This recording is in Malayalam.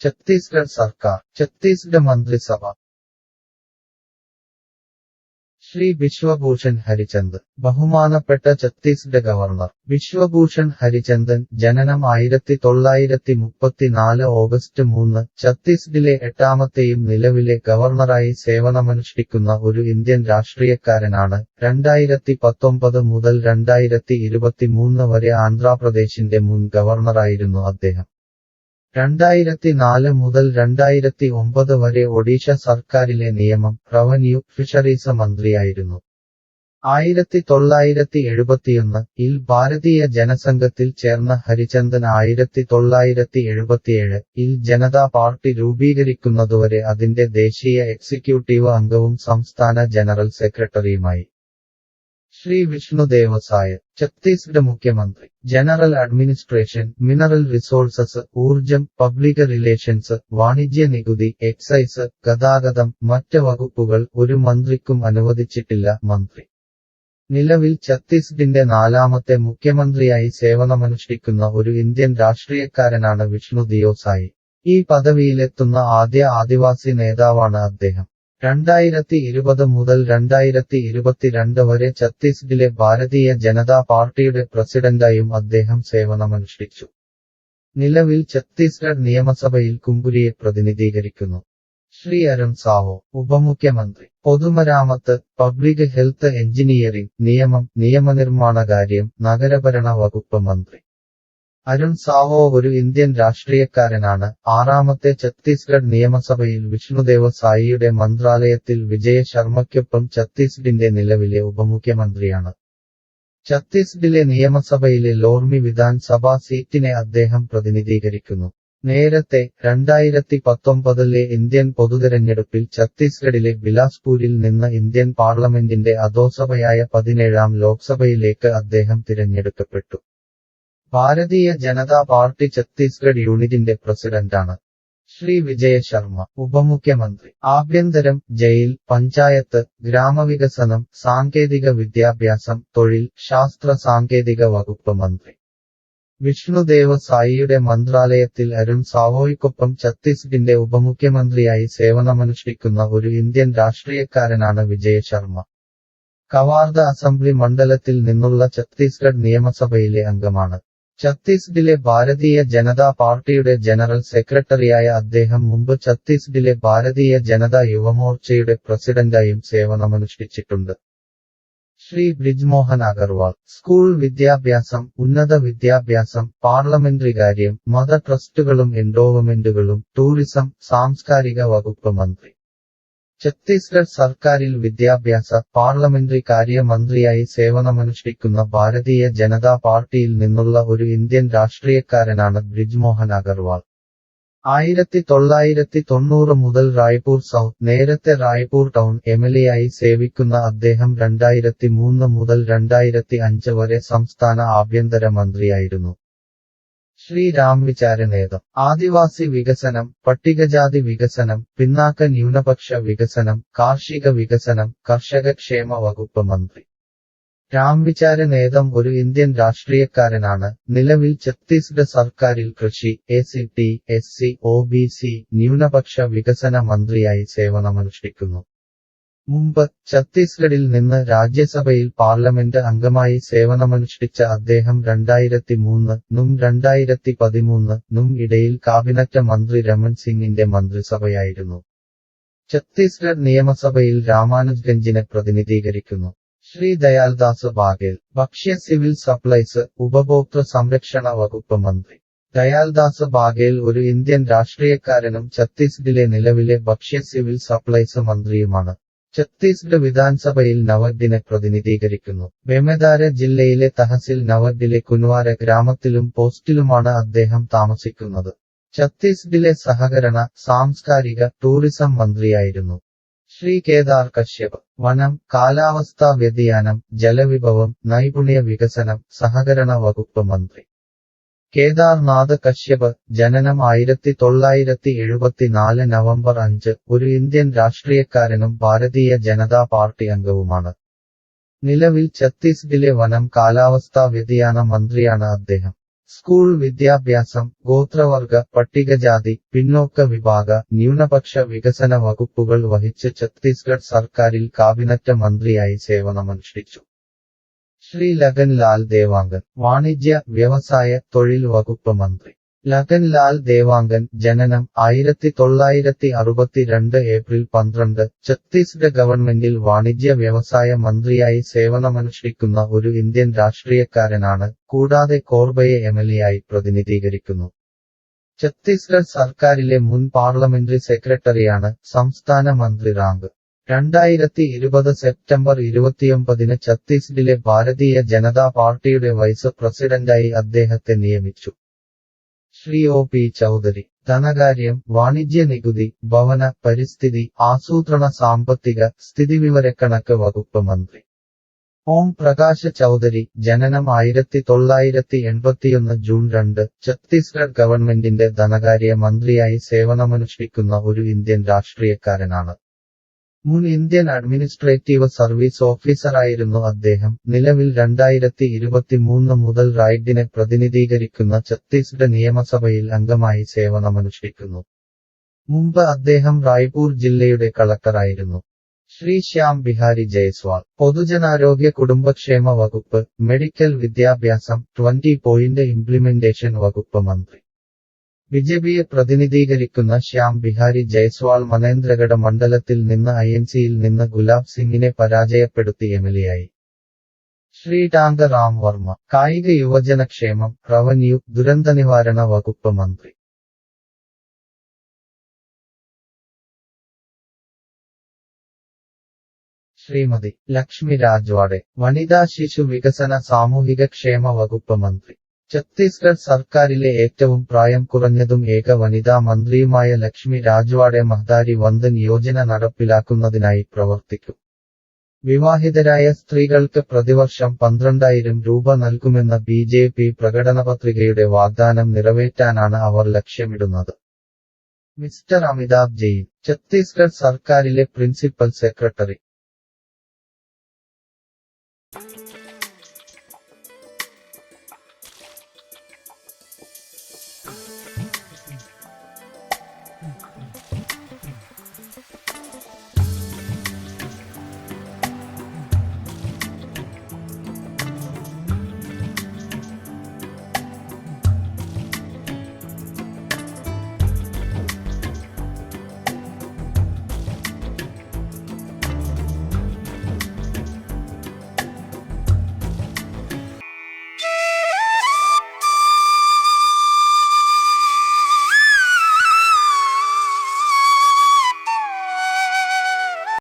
ഛത്തീസ്ഗഡ് സർക്കാർ ഛത്തീസ്ഗഡ് മന്ത്രിസഭ. ശ്രീ വിശ്വഭൂഷൺ ഹരിചന്ദ് ബഹുമാനപ്പെട്ട ഛത്തീസ്ഗഡ് ഗവർണർ. വിശ്വഭൂഷൺ ഹരിചന്ദൻ ജനനം ആയിരത്തി തൊള്ളായിരത്തി മുപ്പത്തിനാല് ഓഗസ്റ്റ് മൂന്ന് ഛത്തീസ്ഗഡിലെ എട്ടാമത്തെയും നിലവിലെ ഗവർണറായി സേവനമനുഷ്ഠിക്കുന്ന ഒരു ഇന്ത്യൻ രാഷ്ട്രീയക്കാരനാണ്. രണ്ടായിരത്തി പത്തൊമ്പത് മുതൽ രണ്ടായിരത്തി ഇരുപത്തിമൂന്ന് വരെ ആന്ധ്രാപ്രദേശിന്റെ മുൻ ഗവർണറായിരുന്നു അദ്ദേഹം. രണ്ടായിരത്തി നാല് മുതൽ രണ്ടായിരത്തി ഒമ്പത് വരെ ഒഡീഷ സർക്കാരിലെ നിയമം റവന്യൂ ഫിഷറീസ് മന്ത്രിയായിരുന്നു. ആയിരത്തി തൊള്ളായിരത്തി എഴുപത്തിയൊന്ന് ഇൽ ഭാരതീയ ജനസംഘത്തിൽ ചേർന്ന ഹരിചന്ദൻ ആയിരത്തി തൊള്ളായിരത്തി എഴുപത്തിയേഴ് ഇൽ ജനതാ പാർട്ടി രൂപീകരിക്കുന്നതുവരെ അതിന്റെ ദേശീയ എക്സിക്യൂട്ടീവ് അംഗവും സംസ്ഥാന ജനറൽ സെക്രട്ടറിയുമായി. ശ്രീ വിഷ്ണു ദേവസായ ഛത്തീസ്ഗഡ് മുഖ്യമന്ത്രി ജനറൽ അഡ്മിനിസ്ട്രേഷൻ മിനറൽ റിസോഴ്സസ് ഊർജം പബ്ലിക് റിലേഷൻസ് വാണിജ്യ നികുതി എക്സൈസ് ഗതാഗതം മറ്റ് വകുപ്പുകൾ ഒരു മന്ത്രിക്കും അനുവദിച്ചിട്ടില്ല മന്ത്രി. നിലവിൽ ഛത്തീസ്ഗഡിന്റെ നാലാമത്തെ മുഖ്യമന്ത്രിയായി സേവനമനുഷ്ഠിക്കുന്ന ഒരു ഇന്ത്യൻ രാഷ്ട്രീയക്കാരനാണ് വിഷ്ണു ദിയോസായി. ഈ പദവിയിലെത്തുന്ന ആദ്യ ആദിവാസി നേതാവാണ് അദ്ദേഹം. രണ്ടായിരത്തി ഇരുപത് മുതൽ രണ്ടായിരത്തി ഇരുപത്തിരണ്ട് വരെ ഛത്തീസ്ഗഡിലെ ഭാരതീയ ജനതാ പാർട്ടിയുടെ പ്രസിഡന്റായും അദ്ദേഹം സേവനമനുഷ്ഠിച്ചു. നിലവിൽ ഛത്തീസ്ഗഡ് നിയമസഭയിൽ കുമ്പുരിയെ പ്രതിനിധീകരിക്കുന്നു. ശ്രീ അരുൺ സാവോ ഉപമുഖ്യമന്ത്രി. പൊതുമരാമത്ത് പബ്ലിക് ഹെൽത്ത് എഞ്ചിനീയറിംഗ് നിയമം നിയമനിർമ്മാണ കാര്യം നഗരഭരണ വകുപ്പ് മന്ത്രി. അരുൺ സാവോ ഒരു ഇന്ത്യൻ രാഷ്ട്രീയക്കാരനാണ്. ആറാമത്തെ ഛത്തീസ്ഗഡ് നിയമസഭയിൽ വിഷ്ണുദേവ സായിയുടെ മന്ത്രാലയത്തിൽ വിജയ ശർമ്മയ്ക്കൊപ്പം ഛത്തീസ്ഗഡിന്റെ നിലവിലെ ഉപമുഖ്യമന്ത്രിയാണ്. ഛത്തീസ്ഗഡിലെ നിയമസഭയിലെ ലോർമി വിധാൻസഭാ സീറ്റിനെ അദ്ദേഹം പ്രതിനിധീകരിക്കുന്നു. നേരത്തെ രണ്ടായിരത്തി പത്തൊമ്പതിലെ ഇന്ത്യൻ പൊതുതെരഞ്ഞെടുപ്പിൽ ഛത്തീസ്ഗഡിലെ ബിലാസ്പൂരിൽ നിന്ന് ഇന്ത്യൻ പാർലമെന്റിന്റെ അധോസഭയായ പതിനേഴാം ലോക്സഭയിലേക്ക് അദ്ദേഹം തിരഞ്ഞെടുക്കപ്പെട്ടു. ഭാരതീയ ജനതാ പാർട്ടി ഛത്തീസ്ഗഡ് യൂണിറ്റിന്റെ പ്രസിഡന്റാണ്. ശ്രീ വിജയ ശർമ്മ ഉപമുഖ്യമന്ത്രി. ആഭ്യന്തരം ജയിൽ പഞ്ചായത്ത് ഗ്രാമവികസനം സാങ്കേതിക വിദ്യാഭ്യാസം തൊഴിൽ ശാസ്ത്ര സാങ്കേതിക വകുപ്പ് മന്ത്രി. വിഷ്ണുദേവ സായിയുടെ മന്ത്രാലയത്തിൽ അരുൺ സാവോയ്ക്കൊപ്പം ഛത്തീസ്ഗഡിന്റെ ഉപമുഖ്യമന്ത്രിയായി സേവനമനുഷ്ഠിക്കുന്ന ഒരു ഇന്ത്യൻ രാഷ്ട്രീയക്കാരനാണ് വിജയ ശർമ്മ. കവാർദ അസംബ്ലി മണ്ഡലത്തിൽ നിന്നുള്ള ഛത്തീസ്ഗഡ് നിയമസഭയിലെ അംഗമാണ്. ഛത്തീസ്ഗഡിലെ ഭാരതീയ ജനതാ പാർട്ടിയുടെ ജനറൽ സെക്രട്ടറിയായ അദ്ദേഹം മുമ്പ് ഛത്തീസ്ഗഡിലെ ഭാരതീയ ജനതാ യുവമോർച്ചയുടെ പ്രസിഡന്റായും സേവനമനുഷ്ഠിച്ചിട്ടുണ്ട്. ശ്രീ ബ്രിജ്മോഹൻ അഗർവാൾ സ്കൂൾ വിദ്യാഭ്യാസം ഉന്നത വിദ്യാഭ്യാസം പാർലമെന്ററി കാര്യം മത ട്രസ്റ്റുകളും എൻഡോവ്മെന്റുകളും ടൂറിസം സാംസ്കാരിക വകുപ്പ് മന്ത്രി. ഛത്തീസ്ഗഡ് സർക്കാരിൽ വിദ്യാഭ്യാസ പാർലമെന്ററി കാര്യ മന്ത്രിയായി സേവനമനുഷ്ഠിക്കുന്ന ഭാരതീയ ജനതാ പാർട്ടിയിൽ നിന്നുള്ള ഒരു ഇന്ത്യൻ രാഷ്ട്രീയക്കാരനാണ് ബ്രിജ്മോഹൻ അഗർവാൾ. ആയിരത്തി തൊള്ളായിരത്തി തൊണ്ണൂറ് മുതൽ റായ്പൂർ സൗത്ത് നേരത്തെ റായ്പൂർ ടൗൺ എംഎൽഎയായി സേവിക്കുന്ന അദ്ദേഹം രണ്ടായിരത്തി മൂന്ന് മുതൽ രണ്ടായിരത്തി അഞ്ച് വരെ സംസ്ഥാന ആഭ്യന്തര മന്ത്രിയായിരുന്നു ശ്രീ വിചാരനേതം ആദിവാസി വികസനം പട്ടികജാതി വികസനം പിന്നാക്ക ന്യൂനപക്ഷ വികസനം കാർഷിക വികസനം കർഷക ക്ഷേമ വകുപ്പ് മന്ത്രി. രാംവിചാര നേതം ഒരു ഇന്ത്യൻ രാഷ്ട്രീയക്കാരനാണ്. നിലവിൽ ഛത്തീസ്ഗഡ് സർക്കാരിൽ കൃഷി A C T S C O B C ന്യൂനപക്ഷ വികസന മന്ത്രിയായി സേവനമനുഷ്ഠിക്കുന്നു. മുമ്പ് ഛത്തീസ്ഗഡിൽ നിന്ന് രാജ്യസഭയിൽ പാർലമെന്റ് അംഗമായി സേവനമനുഷ്ഠിച്ച അദ്ദേഹം രണ്ടായിരത്തി മൂന്ന് നും രണ്ടായിരത്തി പതിമൂന്ന് നും ഇടയിൽ കാബിനറ്റ് മന്ത്രി രമൺ സിംഗിന്റെ മന്ത്രിസഭയായിരുന്നു. ഛത്തീസ്ഗഡ് നിയമസഭയിൽ രാമാനുജ്ഗഞ്ചിനെ പ്രതിനിധീകരിക്കുന്നു. ശ്രീ ദയാൽദാസ് ബാഗേൽ ഭക്ഷ്യ സിവിൽ സപ്ലൈസ് ഉപഭോക്തൃ സംരക്ഷണ വകുപ്പ് മന്ത്രി. ദയാൽദാസ് ബാഗേൽ ഒരു ഇന്ത്യൻ രാഷ്ട്രീയക്കാരനും ഛത്തീസ്ഗഡിലെ നിലവിലെ ഭക്ഷ്യ സിവിൽ സപ്ലൈസ് മന്ത്രിയുമാണ്. ഛത്തീസ്ഗഡ് വിധാൻസഭയിൽ നവഡിനെ പ്രതിനിധീകരിക്കുന്നു. മെമദാര ജില്ലയിലെ തഹസിൽ നവഡിലെ കുൻവാര ഗ്രാമത്തിലും പോസ്റ്റിലുമാണ് അദ്ദേഹം താമസിക്കുന്നത്. ഛത്തീസ്ഗഡിലെ സഹകരണ സാംസ്കാരിക ടൂറിസം മന്ത്രിയായിരുന്നു. ശ്രീ കേദാർ കശ്യപ് വനം കാലാവസ്ഥാ വ്യതിയാനം ജലവിഭവം നൈപുണ്യ വികസനം സഹകരണ വകുപ്പ് മന്ത്രി. കേദാർനാഥ് കശ്യപ് ജനനം ആയിരത്തി തൊള്ളായിരത്തി എഴുപത്തിനാല് നവംബർ അഞ്ച് ഒരു ഇന്ത്യൻ രാഷ്ട്രീയക്കാരനും ഭാരതീയ ജനതാ പാർട്ടി അംഗവുമാണ്. നിലവിൽ ഛത്തീസ്ഗഡിലെ വനം കാലാവസ്ഥാ വ്യതിയാന മന്ത്രിയാണ് അദ്ദേഹം. സ്കൂൾ വിദ്യാഭ്യാസം ഗോത്രവർഗ പട്ടികജാതി പിന്നോക്ക വിഭാഗ ന്യൂനപക്ഷ വികസന വകുപ്പുകൾ വഹിച്ച് ഛത്തീസ്ഗഡ് സർക്കാരിൽ കാബിനറ്റ് മന്ത്രിയായി സേവനമനുഷ്ഠിച്ചു. ശ്രീ ലഗൻ ലാൽ ദേവാംഗൻ വാണിജ്യ വ്യവസായ തൊഴിൽ വകുപ്പ് മന്ത്രി. ലഗൻ ലാൽ ദേവാംഗൻ ജനനം ആയിരത്തി തൊള്ളായിരത്തി അറുപത്തിരണ്ട് ഏപ്രിൽ പന്ത്രണ്ട് ഛത്തീസ്ഗഡ് ഗവൺമെന്റിൽ വാണിജ്യ വ്യവസായ മന്ത്രിയായി സേവനമനുഷ്ഠിക്കുന്ന ഒരു ഇന്ത്യൻ രാഷ്ട്രീയക്കാരനാണ് കൂടാതെ കോർബയെ എംഎൽഎയായി പ്രതിനിധീകരിക്കുന്നു. ഛത്തീസ്ഗഡ് സർക്കാരിലെ മുൻ പാർലമെന്ററി സെക്രട്ടറിയാണ് സംസ്ഥാന മന്ത്രി റാങ്ക്. രണ്ടായിരത്തി ഇരുപത് സെപ്റ്റംബർ ഇരുപത്തിയൊമ്പതിന് ഛത്തീസ്ഗഡിലെ ഭാരതീയ ജനതാ പാർട്ടിയുടെ വൈസ് പ്രസിഡന്റായി അദ്ദേഹത്തെ നിയമിച്ചു. ശ്രീ ഒ പി ചൌധരി ധനകാര്യം വാണിജ്യ നികുതി ഭവന പരിസ്ഥിതി ആസൂത്രണ സാമ്പത്തിക സ്ഥിതിവിവരക്കണക്ക് വകുപ്പ് മന്ത്രി. ഓം പ്രകാശ് ചൌധരി ജനനം ആയിരത്തി തൊള്ളായിരത്തി എൺപത്തിയൊന്ന് ജൂൺ രണ്ട് ഛത്തീസ്ഗഡ് ഗവൺമെന്റിന്റെ ധനകാര്യ മന്ത്രിയായി സേവനമനുഷ്ഠിക്കുന്ന ഒരു ഇന്ത്യൻ രാഷ്ട്രീയക്കാരനാണ്. മുൻ ഇന്ത്യൻ അഡ്മിനിസ്ട്രേറ്റീവ് സർവീസ് ഓഫീസറായിരുന്നു അദ്ദേഹം. നിലവിൽ രണ്ടായിരത്തി ഇരുപത്തിമൂന്ന് മുതൽ റൈഡിനെ പ്രതിനിധീകരിക്കുന്ന ഛത്തീസ്ഗഡ് നിയമസഭയിൽ അംഗമായി സേവനമനുഷ്ഠിക്കുന്നു. മുമ്പ് അദ്ദേഹം റായ്പൂർ ജില്ലയുടെ കളക്ടറായിരുന്നു. ശ്രീ ശ്യാം ബിഹാരി ജയ്സ്വാൾ. പൊതുജനാരോഗ്യ കുടുംബക്ഷേമ വകുപ്പ് മെഡിക്കൽ വിദ്യാഭ്യാസം ട്വന്റി പോയിന്റ് ഇംപ്ലിമെന്റേഷൻ വകുപ്പ് മന്ത്രി. ബിജെപിയെ പ്രതിനിധീകരിക്കുന്ന ശ്യാം ബിഹാരി ജയ്സ്വാൾ മനേന്ദ്രഗഡ് മണ്ഡലത്തിൽ നിന്ന് ഐഎൻസിയിൽ നിന്ന് ഗുലാബ് സിംഗിനെ പരാജയപ്പെടുത്തി എംഎൽഎയായി ശ്രീ ടാങ്ക റാം വർമ്മ കായിക യുവജനക്ഷേമം റവന്യൂ ദുരന്തനിവാരണ വകുപ്പ് മന്ത്രി. ശ്രീമതി ലക്ഷ്മി രാജ്വാഡെ വനിതാ ശിശു വികസന സാമൂഹിക ക്ഷേമ വകുപ്പ് മന്ത്രി. ഛത്തീസ്ഗഡ് സർക്കാരിലെ ഏറ്റവും പ്രായം കുറഞ്ഞതും ഏക വനിതാ മന്ത്രിയുമായ ലക്ഷ്മി രാജ്വാഡെ മഹ്ദാരി വന്ദൻ യോജന നടപ്പിലാക്കുന്നതിനായി പ്രവർത്തിക്കും. വിവാഹിതരായ സ്ത്രീകൾക്ക് പ്രതിവർഷം പന്ത്രണ്ടായിരം രൂപ നൽകുമെന്ന ബി ജെ പി പ്രകടനപത്രികയുടെ വാഗ്ദാനം നിറവേറ്റാനാണ് അവർ ലക്ഷ്യമിടുന്നത്. മിസ്റ്റർ അമിതാഭ് ജെയിൻ ഛത്തീസ്ഗഡ് സർക്കാരിലെ പ്രിൻസിപ്പൽ സെക്രട്ടറി.